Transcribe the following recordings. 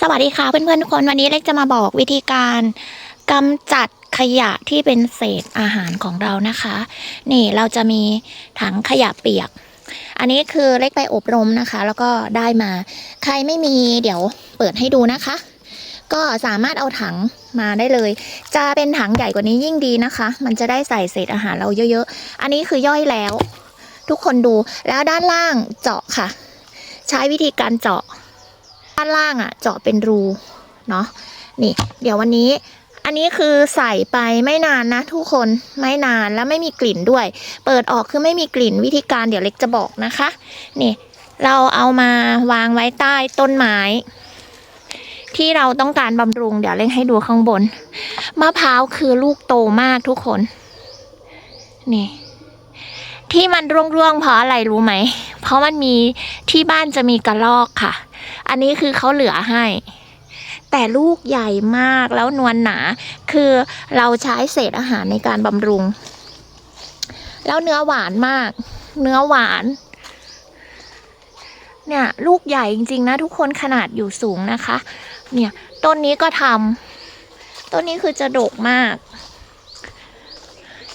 สวัสดีค่ะเพื่อนๆทุกคนวันนี้เล็กจะมาบอกวิธีการกำจัดขยะที่เป็นเศษอาหารของเรานะคะ นี่เราจะมีถังขยะเปียก อันนี้คือเล็กไปอบรมนะคะ แล้วก็ได้มา ใครไม่มีเดี๋ยวเปิดให้ดูนะคะ ก็สามารถเอาถังมาได้เลย จะเป็นถังใหญ่กว่านี้ยิ่งดีนะคะ มันจะได้ใส่เศษอาหารเราเยอะๆ อันนี้คือย่อยแล้ว ทุกคนดูแล้วด้านล่างเจาะค่ะ ใช้วิธีการเจาะานล่างอะ เจาะเป็นรูเนาะนี่ เดี๋ยววันนี้ อันนี้คือใส่ไปไม่นานนะ ทุกคนไม่นานแล้วไม่มีกลิ่นด้วย เปิดออกคือไม่มีกลิ่นวิธีการเดี๋ยวเล็กจะบอกนะคะ นี่ เราเอามาวางไว้ใต้ต้นไม้ที่เราต้องการบำรุง เดี๋ยวเล็กให้ดูข้างบนมะพร้าวคือลูกโตมากทุกคน นี่ ที่มันร่วงๆเพราะอะไรรู้ไหม เพราะมันมีที่บ้านจะมีกระรอกค่ะ อันนี้คือเขาเหลือให้ แต่ลูกใหญ่มากแล้วนวลหนา คือเราใช้เศษอาหารในการบำรุง แล้วเนื้อหวานมาก เนื้อหวาน เนี่ยลูกใหญ่จริงๆนะทุกคนขนาดอยู่สูงนะคะ เนี่ยต้นนี้ก็ทำต้นนี้คือจะดกมาก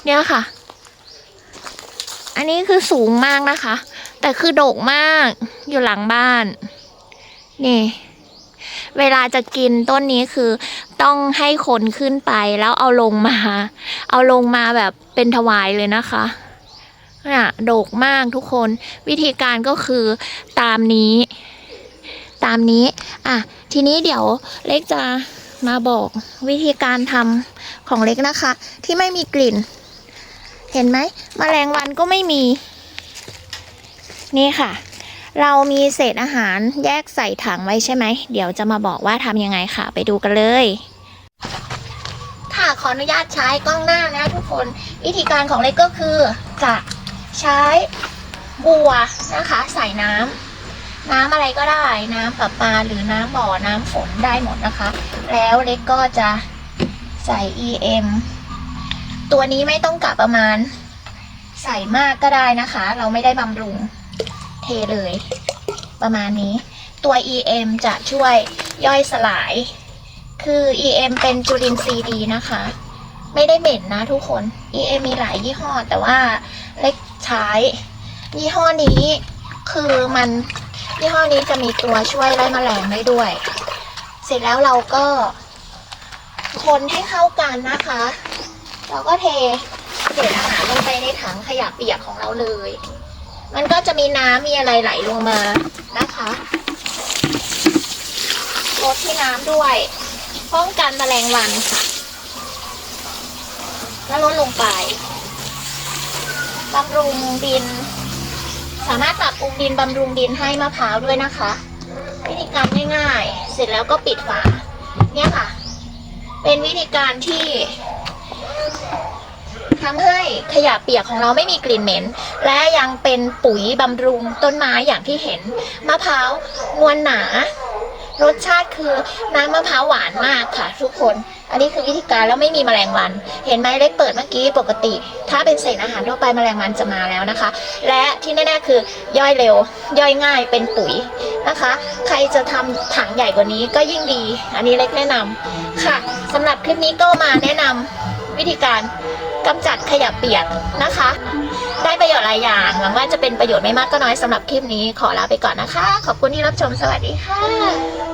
เนี่ยค่ะอันนี้คือสูงมากนะคะ แต่คือโดกมากอยู่หลังบ้าน นี่ เวลาจะกินต้นนี้คือต้องให้คนขึ้นไปแล้วเอาลงมา เอาลงมาแบบเป็นถวายเลยนะคะเนี่ยโดกมากทุกคนวิธีการก็คือตามนี้ ตามนี้ อะ ทีนี้เดี๋ยวเล็กจะมาบอกวิธีการทำของเล็กนะคะ ที่ไม่มีกลิ่น เห็นไหมมแมลงวันก็ไม่มี นี่ค่ะ เรามีเศษอาหารแยกใส่ถังไว้ใช่ไหม เดี๋ยวจะมาบอกว่าทำยังไงค่ะ ไปดูกันเลย ค่ะขออนุญาตใช้กล้องหน้านะทุกคน วิธีการของเล็กก็คือจะใช้บัวนะคะ ใส่น้ำน้ำอะไรก็ได้ น้ำประปาหรือน้ำบ่อน้ำฝนได้หมดนะคะ แล้วเล็กก็จะใส่ EM ตัวนี้ไม่ต้องกะประมาณ ใส่มากก็ได้นะคะ เราไม่ได้บำรุง เทเลย ประมาณนี้ ตัว EM จะช่วยย่อยสลาย คือ EM เป็นจุลินทรีย์ดีนะคะ ไม่ได้เหม็นนะทุกคน EM มีหลายยี่ห้อ แต่ว่าเล็กใช้ ยี่ห้อนี้คือมันยี่ห้อนี้จะมีตัวช่วยไล่แมลงได้ด้วย เสร็จแล้วเราก็คนให้เข้ากันนะคะ เราก็เทเศษอาหารลงไปในถังขยะเปียกของเราเลย มันก็จะมีน้ำมีอะไรไหลลงมานะคะลดที่น้ำด้วยป้องกันแมลงวันค่ะ แล้วลดลงไปบำรุงดิน สามารถปรับปรุงดินบำรุงดินให้มะพร้าวด้วยนะคะ วิธีการง่ายๆ เสร็จแล้วก็ปิดฝาเนี่ยค่ะ เป็นวิธีการที่ ทำให้ขยะเปียกของเราไม่มีกลิ่นเหม็น และยังเป็นปุ๋ยบำรุงต้นไม้อย่างที่เห็นมะพร้าวนวลหนารสชาติคือน้ำมะพร้าวหวานมากค่ะทุกคน อันนี้คือวิธีการแล้วไม่มีแมลงวัน เห็นไหมเล็กเปิดเมื่อกี้ปกติ ถ้าเป็นเศษอาหารทั่วไปแมลงวันจะมาแล้วนะคะ และที่แน่ๆคือย่อยเร็ว ย่อยง่ายเป็นปุ๋ยนะคะ ใครจะทำถังใหญ่กว่านี้ก็ยิ่งดี อันนี้เล็กแนะนำค่ะสำหรับคลิปนี้ก็มาแนะนำวิธีการ กำจัดขยะเปียกนะคะ ได้ประโยชน์หลายอย่างหวังว่าจะเป็นประโยชน์ไม่มากก็น้อยสำหรับคลิปนี้ขอลาไปก่อนนะคะ ขอบคุณที่รับชมสวัสดีค่ะ